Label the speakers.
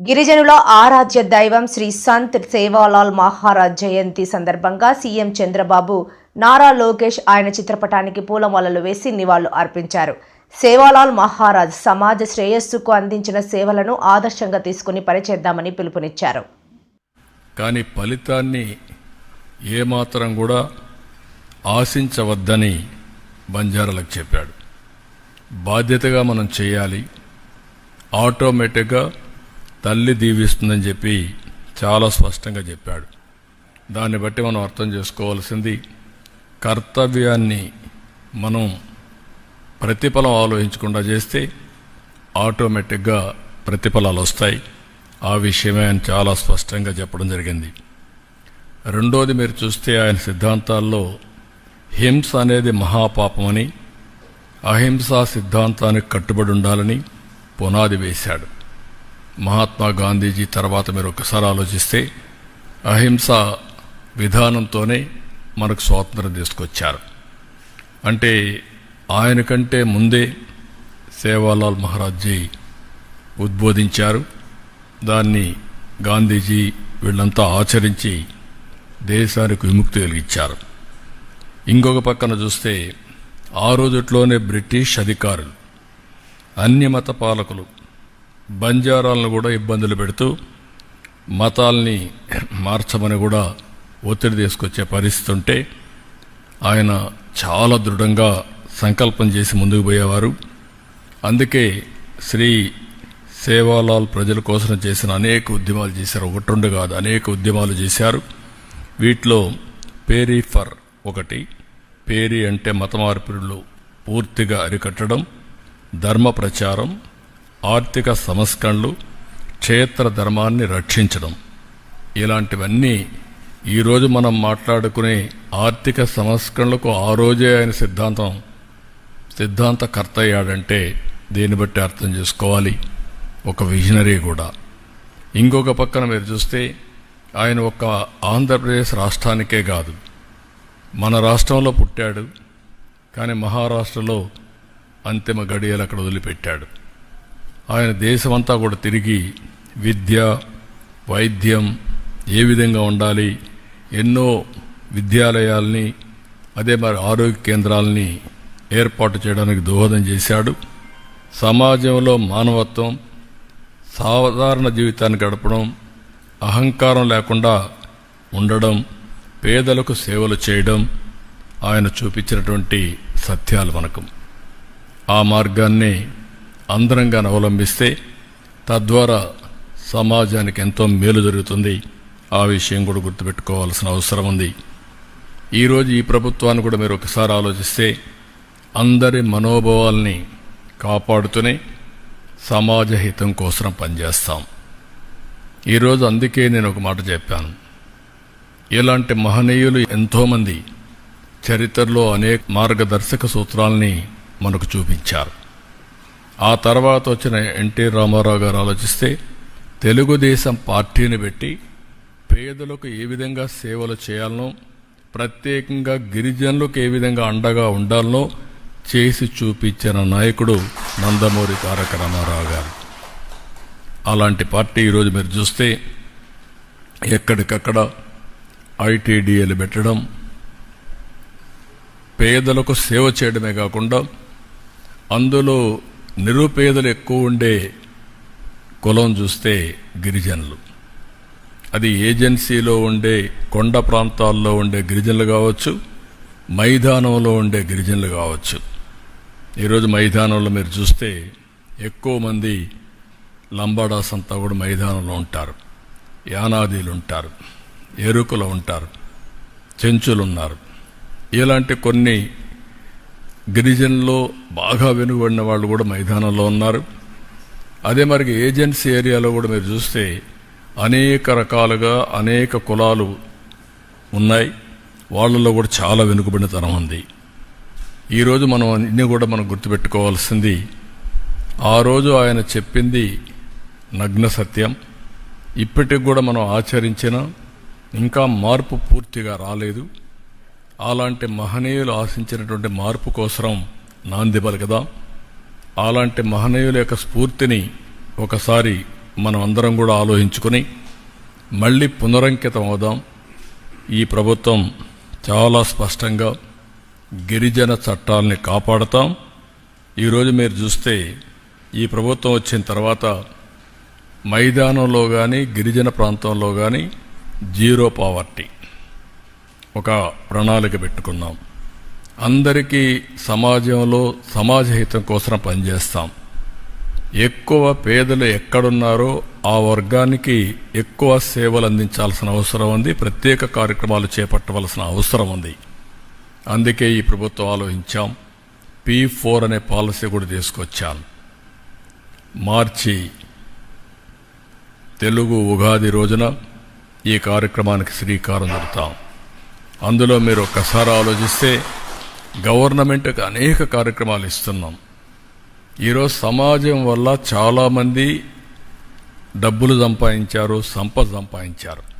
Speaker 1: గిరిజనుల ఆరాధ్య దైవం శ్రీ సంత్ సేవాలాల్ మహారాజ్ జయంతి సందర్భంగా సీఎం చంద్రబాబు నారా లోకేష్ ఆయన చిత్రపటానికి పూలమాలలు వేసి నివాళులు అర్పించారు. సేవాలాల్ మహారాజ్ సమాజ శ్రేయస్సుకు అందించిన సేవలను ఆదర్శంగా తీసుకుని పనిచేద్దామని పిలుపునిచ్చారు.
Speaker 2: కానీ ఫలితాన్ని ఏమాత్రం కూడా ఆశించవద్దని బంజారాలకు చెప్పాడు. బాధ్యతగా మనం చేయాలి. ఆటోమేటిక్గా తల్లి దీవిస్తుందని చెప్పి చాలా స్పష్టంగా చెప్పాడు. దాన్ని బట్టి మనం అర్థం చేసుకోవాల్సింది కర్తవ్యాన్ని మనం ప్రతిఫలం ఆలోచించకుండా చేస్తే ఆటోమేటిక్గా ప్రతిఫలాలు వస్తాయి. ఆ విషయమే ఆయన చాలా స్పష్టంగా చెప్పడం జరిగింది. రెండోది మీరు చూస్తే ఆయన సిద్ధాంతాల్లో హింస అనేది మహాపాపమని అహింసా సిద్ధాంతానికి కట్టుబడి ఉండాలని పునాది వేశాడు. మహాత్మా గాంధీజీ తర్వాత మీరు ఒకసారి ఆలోచిస్తే అహింస విధానంతోనే మనకు స్వాతంత్రం తీసుకొచ్చారు. అంటే ఆయన కంటే ముందే సేవాలాల్ మహారాజ్జీ ఉద్బోధించారు. దాన్ని గాంధీజీ వీళ్ళంతా ఆచరించి దేశానికి విముక్తి కలిగించారు. ఇంకొక పక్కన చూస్తే ఆ రోజుట్లోనే బ్రిటిష్ అధికారులు అన్ని మత పాలకులు బంజారాలను కూడా ఇబ్బందులు పెడుతూ మతాల్ని మార్చమని కూడా ఒత్తిడి తీసుకొచ్చే పరిస్థితి ఉంటే ఆయన చాలా దృఢంగా సంకల్పం చేసి ముందుకు పోయేవారు. అందుకే శ్రీ సేవాలాల్ ప్రజల కోసం చేసిన అనేక ఉద్యమాలు చేశారు. ఒకటి రెండు కాదు అనేక ఉద్యమాలు చేశారు. వీటిలో పేరీ ఫర్ ఒకటి పేరీ అంటే మత మార్పిడులు పూర్తిగా అరికట్టడం ధర్మ ప్రచారం ఆర్థిక సంస్కరణలు క్షేత్ర ధర్మాన్ని రక్షించడం. ఇలాంటివన్నీ ఈరోజు మనం మాట్లాడుకునే ఆర్థిక సంస్కరణలకు ఆ రోజే ఆయన సిద్ధాంతం. సిద్ధాంతకర్త అయ్యాడంటే దీన్ని బట్టి అర్థం చేసుకోవాలి. ఒక విజనరీ కూడా. ఇంకొక పక్కన మీరు చూస్తే ఆయన ఒక ఆంధ్రప్రదేశ్ రాష్ట్రానికే కాదు. మన రాష్ట్రంలో పుట్టాడు. కానీ మహారాష్ట్రలో అంతిమ గడియలు అక్కడ వదిలిపెట్టాడు. ఆయన దేశమంతా కూడా తిరిగి విద్య వైద్యం ఏ విధంగా ఉండాలి ఎన్నో విద్యాలయాల్ని అదే మరి ఆరోగ్య కేంద్రాలని ఏర్పాటు చేయడానికి దోహదం చేశాడు. సమాజంలో మానవత్వం సాధారణ జీవితాన్ని గడపడం అహంకారం లేకుండా ఉండడం పేదలకు సేవలు చేయడం ఆయన చూపించినటువంటి సత్యాలు మనకు. ఆ మార్గాన్ని అందరంగా అవలంబిస్తే తద్వారా సమాజానికి ఎంతో మేలు జరుగుతుంది. ఆ విషయం కూడా గుర్తుపెట్టుకోవాల్సిన అవసరం ఉంది. ఈరోజు ఈ ప్రభుత్వాన్ని కూడా మీరు ఒకసారి ఆలోచిస్తే అందరి మనోభావాల్ని కాపాడుతూనే సమాజ హితం కోసం పనిచేస్తాం. ఈరోజు అందుకే నేను ఒక మాట చెప్పాను. ఇలాంటి మహనీయులు ఎంతోమంది చరిత్రలో అనేక మార్గదర్శక సూత్రాల్ని మనకు చూపించారు. ఆ తర్వాత వచ్చిన ఎన్టీ రామారావు గారు ఆలోచిస్తే తెలుగుదేశం పార్టీని పెట్టి పేదలకు ఏ విధంగా సేవలు చేయాలనో ప్రత్యేకంగా గిరిజనులకు ఏ విధంగా అండగా ఉండాలనో చేసి చూపించిన నాయకుడు నందమూరి తారక రామారావు గారు. అలాంటి పార్టీ ఈరోజు మీరు చూస్తే ఎక్కడికక్కడ ఐటీడీఏలు పెట్టడం పేదలకు సేవ చేయడమే కాకుండా అందులో నిరుపేదలు ఎక్కువ ఉండే కులం చూస్తే గిరిజనులు. అది ఏజెన్సీలో ఉండే కొండ ప్రాంతాల్లో ఉండే గిరిజనులు కావచ్చు మైదానంలో ఉండే గిరిజనులు కావచ్చు. ఈరోజు మైదానంలో మీరు చూస్తే ఎక్కువ మంది లంబాడాస్ అంతా కూడా మైదానంలో ఉంటారు. యానాదీలు ఉంటారు ఎరుకులు ఉంటారు చెంచులు ఉన్నారు. ఇలాంటి కొన్ని గిరిజన్లో బాగా వెనుకబడిన వాళ్ళు కూడా మైదానంలో ఉన్నారు. అదే మరి ఏజెన్సీ ఏరియాలో కూడా మీరు చూస్తే అనేక రకాలుగా అనేక కులాలు ఉన్నాయి. వాళ్ళలో కూడా చాలా వెనుకబడినతనం ఉంది. ఈరోజు మనం అన్ని కూడా మనం గుర్తుపెట్టుకోవాల్సింది ఆ రోజు ఆయన చెప్పింది నగ్న సత్యం. ఇప్పటికి కూడా మనం ఆచరించిన ఇంకా మార్పు పూర్తిగా రాలేదు. అలాంటి మహనీయులు ఆశించినటువంటి మార్పు కోసం నాంది కదా. అలాంటి మహనీయుల యొక్క స్ఫూర్తిని ఒకసారి మనం అందరం కూడా ఆలోచించుకొని మళ్ళీ పునరంకితం అవుదాం. ఈ ప్రభుత్వం చాలా స్పష్టంగా గిరిజన చట్టాలని కాపాడతాం. ఈరోజు మీరు చూస్తే ఈ ప్రభుత్వం వచ్చిన తర్వాత మైదానంలో కానీ గిరిజన ప్రాంతంలో కానీ జీరో పావర్టీ. ఒక ప్రణాళిక పెట్టుకున్నాం. అందరికీ సమాజంలో సమాజ హితం కోసం పనిచేస్తాం. ఎక్కువ పేదలు ఎక్కడున్నారో ఆ వర్గానికి ఎక్కువ సేవలు అందించాల్సిన అవసరం ఉంది. ప్రత్యేక కార్యక్రమాలు చేపట్టవలసిన అవసరం ఉంది. అందుకే ఈ ప్రభుత్వం ఆలోచించాం. పీ ఫోర్ అనే పాలసీ కూడా తీసుకొచ్చాం. మార్చి తెలుగు ఉగాది రోజున ఈ కార్యక్రమానికి శ్రీకారం చుడతాం. అందులో మీరు ఒక్కసారి ఆలోచిస్తే గవర్నమెంట్కి అనేక కార్యక్రమాలు ఇస్తున్నాం. ఈరోజు సమాజం వల్ల చాలామంది డబ్బులు సంపాదించారు సంపద సంపాదించారు.